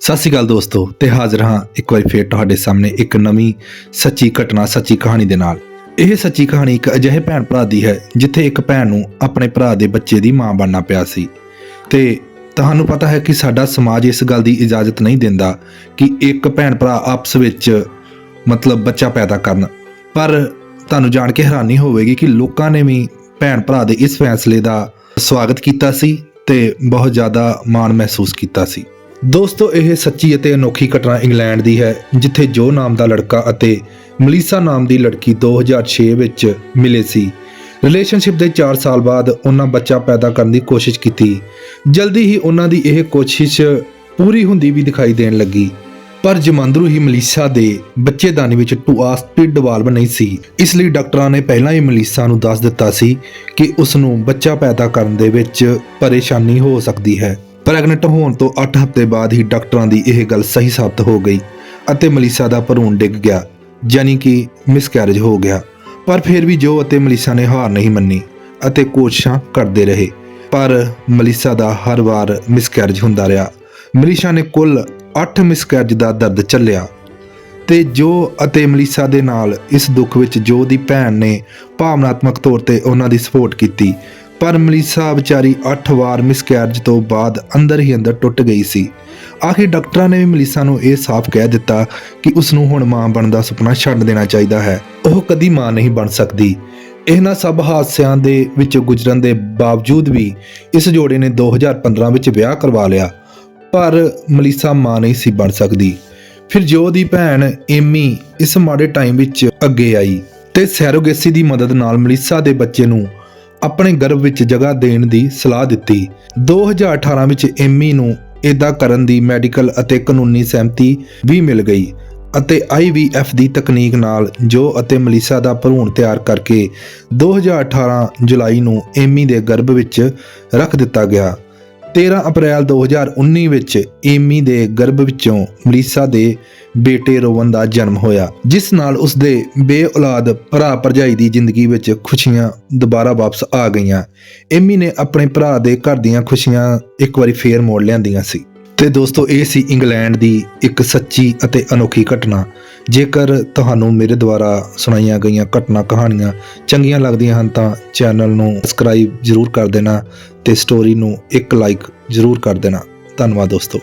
ਸਤਿ ਸ਼੍ਰੀ ਅਕਾਲ ਦੋਸਤੋ ਤੇ ਹਾਜ਼ਰ ਹਾਂ ਇੱਕ ਵਾਰੀ ਫੇਰ ਤੁਹਾਡੇ ਸਾਹਮਣੇ ਇੱਕ ਨਵੀਂ ਸੱਚੀ ਘਟਨਾ, ਸੱਚੀ ਕਹਾਣੀ ਦੇ ਨਾਲ। ਇਹ ਸੱਚੀ ਕਹਾਣੀ ਇੱਕ ਅਜਿਹੇ ਭੈਣ ਭਰਾ ਦੀ ਹੈ ਜਿੱਥੇ ਇੱਕ ਭੈਣ ਨੂੰ ਆਪਣੇ ਭਰਾ ਦੇ ਬੱਚੇ ਦੀ ਮਾਂ ਬਣਨਾ ਪਿਆ ਸੀ। ਤੇ ਤੁਹਾਨੂੰ ਪਤਾ ਹੈ ਕਿ ਸਾਡਾ ਸਮਾਜ ਇਸ ਗੱਲ ਦੀ ਇਜਾਜ਼ਤ ਨਹੀਂ ਦਿੰਦਾ ਕਿ ਇੱਕ ਭੈਣ ਭਰਾ ਆਪਸ ਵਿੱਚ ਮਤਲਬ ਬੱਚਾ ਪੈਦਾ ਕਰਨ। ਪਰ ਤੁਹਾਨੂੰ ਜਾਣ ਕੇ ਹੈਰਾਨੀ ਹੋਵੇਗੀ ਕਿ ਲੋਕਾਂ ਨੇ ਵੀ ਭੈਣ ਭਰਾ ਦੇ ਇਸ ਫੈਸਲੇ ਦਾ ਸਵਾਗਤ ਕੀਤਾ ਸੀ ਤੇ ਬਹੁਤ ਜ਼ਿਆਦਾ ਮਾਣ ਮਹਿਸੂਸ ਕੀਤਾ ਸੀ। ਦੋਸਤੋ, ਇਹ ਸੱਚੀ ਅਤੇ ਅਨੋਖੀ ਘਟਨਾ ਇੰਗਲੈਂਡ ਦੀ ਹੈ, ਜਿੱਥੇ ਜੋ ਨਾਮ ਦਾ ਲੜਕਾ ਅਤੇ ਮਲੀਸਾ ਨਾਮ ਦੀ ਲੜਕੀ 2006 ਵਿੱਚ ਮਿਲੇ ਸੀ। ਰਿਲੇਸ਼ਨਸ਼ਿਪ ਦੇ 4 ਸਾਲ ਬਾਅਦ ਉਹਨਾਂ ਬੱਚਾ ਪੈਦਾ ਕਰਨ ਦੀ ਕੋਸ਼ਿਸ਼ ਕੀਤੀ। ਜਲਦੀ ਹੀ ਉਹਨਾਂ ਦੀ ਇਹ ਕੋਸ਼ਿਸ਼ ਪੂਰੀ ਹੁੰਦੀ ਵੀ ਦਿਖਾਈ ਦੇਣ ਲੱਗੀ। ਪਰ ਜਮਾਂਦਰੂ ਹੀ ਮਲੀਸਾ ਦੇ ਬੱਚੇਦਾਨੀ ਵਿੱਚ ਟੂਆਸ ਢਿੱਡ ਵਾਲਵ ਨਹੀਂ ਸੀ। ਇਸ ਲਈ ਡਾਕਟਰਾਂ ਨੇ ਪਹਿਲਾਂ ਹੀ ਮਲੀਸਾ ਨੂੰ ਦੱਸ ਦਿੱਤਾ ਸੀ ਕਿ ਉਸ ਨੂੰ ਬੱਚਾ ਪੈਦਾ ਕਰਨ ਦੇ ਵਿੱਚ ਪਰੇਸ਼ਾਨੀ ਹੋ ਸਕਦੀ ਹੈ। ਪ੍ਰੈਗਨੈਂਟ ਹੋਣ ਤੋਂ 8 ਹਫ਼ਤੇ ਬਾਅਦ ਹੀ ਡਾਕਟਰਾਂ ਦੀ ਇਹ ਗੱਲ ਸਹੀ ਸਾਬਤ ਹੋ ਗਈ ਅਤੇ ਮਲੀਸਾ ਦਾ ਭਰੂਣ ਡਿੱਗ ਗਿਆ ਯਾਨੀ ਕਿ ਮਿਸਕੈਰੇਜ ਹੋ ਗਿਆ। ਪਰ ਫਿਰ ਵੀ ਜੋ ਅਤੇ ਮਲੀਸਾ ਨੇ ਹਾਰ ਨਹੀਂ ਮੰਨੀ ਅਤੇ ਕੋਸ਼ਿਸ਼ਾਂ ਕਰਦੇ ਰਹੇ, ਪਰ ਮਲੀਸਾ ਦਾ ਹਰ ਵਾਰ ਮਿਸਕੈਰੇਜ ਹੁੰਦਾ ਰਿਹਾ। ਮਲੀਸਾ ਨੇ ਕੁੱਲ 8 ਮਿਸਕੈਰੇਜ ਦਾ ਦਰਦ ਚੱਲਿਆ ਤੇ ਜੋ ਅਤੇ ਮਲੀਸਾ ਦੇ ਨਾਲ ਇਸ ਦੁੱਖ ਵਿੱਚ ਜੋ ਦੀ ਭੈਣ ਨੇ ਭਾਵਨਾਤਮਕ ਤੌਰ ਤੇ ਉਹਨਾਂ ਦੀ ਸਪੋਰਟ ਕੀਤੀ ਪਰ ਮਲੀਸਾ ਵਿਚਾਰੀ 8 ਵਾਰ ਮਿਸਕੈਰਜ ਤੋਂ ਬਾਅਦ ਅੰਦਰ ਹੀ ਅੰਦਰ ਟੁੱਟ ਗਈ ਸੀ। ਆਖਿਰ ਡਾਕਟਰਾਂ ਨੇ ਵੀ ਮਲੀਸਾ ਨੂੰ ਇਹ ਸਾਫ਼ ਕਹਿ ਦਿੱਤਾ ਕਿ ਉਸ ਨੂੰ ਹੁਣ ਮਾਂ ਬਣਨ ਦਾ ਸੁਪਨਾ ਛੱਡ ਦੇਣਾ ਚਾਹੀਦਾ ਹੈ। ਉਹ ਕਦੀ ਮਾਂ ਨਹੀਂ ਬਣ ਸਕਦੀ। ਇਹਨਾਂ ਸਭ ਹਾਦਸਿਆਂ ਦੇ ਵਿੱਚ ਗੁਜ਼ਰਨ ਦੇ ਬਾਵਜੂਦ ਵੀ ਇਸ ਜੋੜੇ ਨੇ 2015 ਵਿੱਚ ਵਿਆਹ ਕਰਵਾ ਲਿਆ। ਪਰ ਮਲੀਸਾ ਮਾਂ ਨਹੀਂ ਸੀ ਬਣ ਸਕਦੀ। ਫਿਰ ਜੋ ਦੀ ਭੈਣ ਏਮੀ ਇਸ ਮਾੜੇ ਟਾਈਮ ਵਿੱਚ ਅੱਗੇ ਆਈ ਤੇ ਸੈਰੋਗੇਸੀ ਦੀ ਮਦਦ ਨਾਲ ਮਲੀਸਾ ਦੇ ਬੱਚੇ ਨੂੰ ਆਪਣੇ ਗਰਭ ਵਿੱਚ ਜਗ੍ਹਾ ਦੇਣ ਦੀ ਸਲਾਹ ਦਿੱਤੀ। 2018 ਵਿੱਚ ਐਮੀ ਨੂੰ ਇਦਾਂ ਕਰਨ ਦੀ ਮੈਡੀਕਲ ਅਤੇ ਕਾਨੂੰਨੀ ਸਹਿਮਤੀ ਵੀ ਮਿਲ ਗਈ ਅਤੇ IVF ਦੀ ਤਕਨੀਕ ਨਾਲ ਜੋ ਅਤੇ ਮਲੀਸਾ ਦਾ ਭਰੂਣ ਤਿਆਰ ਕਰਕੇ 2018 ਜੁਲਾਈ ਨੂੰ ਏਮੀ ਦੇ ਗਰਭ ਵਿੱਚ ਰੱਖ ਦਿੱਤਾ ਗਿਆ। 13 ਅਪ੍ਰੈਲ 2019 ਵਿੱਚ ਏਮੀ ਦੇ ਗਰਭ ਵਿੱਚੋਂ ਮਲੀਸਾ ਦੇ ਬੇਟੇ ਰੋਵਨ ਦਾ ਜਨਮ ਹੋਇਆ, ਜਿਸ ਨਾਲ ਉਸ ਦੇ ਬੇਔਲਾਦ ਭਰਾ ਭਰਜਾਈ ਦੀ ਜ਼ਿੰਦਗੀ ਵਿੱਚ ਖੁਸ਼ੀਆਂ ਦੁਬਾਰਾ ਵਾਪਸ ਆ ਗਈਆਂ। ਏਮੀ ਨੇ ਆਪਣੇ ਭਰਾ ਦੇ ਘਰ ਦੀਆਂ ਖੁਸ਼ੀਆਂ ਇੱਕ ਵਾਰੀ ਫੇਰ ਮੋੜ ਲਿਆਂਦੀਆਂ ਸੀ। ਤੇ ਦੋਸਤੋ, ਇਹ ਸੀ ਇੰਗਲੈਂਡ ਦੀ ਇੱਕ ਸੱਚੀ ਅਤੇ ਅਨੋਖੀ ਘਟਨਾ। ਜੇਕਰ ਤੁਹਾਨੂੰ ਮੇਰੇ ਦੁਆਰਾ ਸੁਣਾਈਆਂ ਗਈਆਂ ਘਟਨਾ ਕਹਾਣੀਆਂ ਚੰਗੀਆਂ ਲੱਗਦੀਆਂ ਹਨ, ਤਾਂ ਚੈਨਲ ਨੂੰ ਸਬਸਕ੍ਰਾਈਬ ਜ਼ਰੂਰ ਕਰ ਦੇਣਾ ਤੇ ਸਟੋਰੀ ਨੂੰ ਇੱਕ ਲਾਈਕ ਜ਼ਰੂਰ ਕਰ ਦੇਣਾ। ਧੰਨਵਾਦ ਦੋਸਤੋ।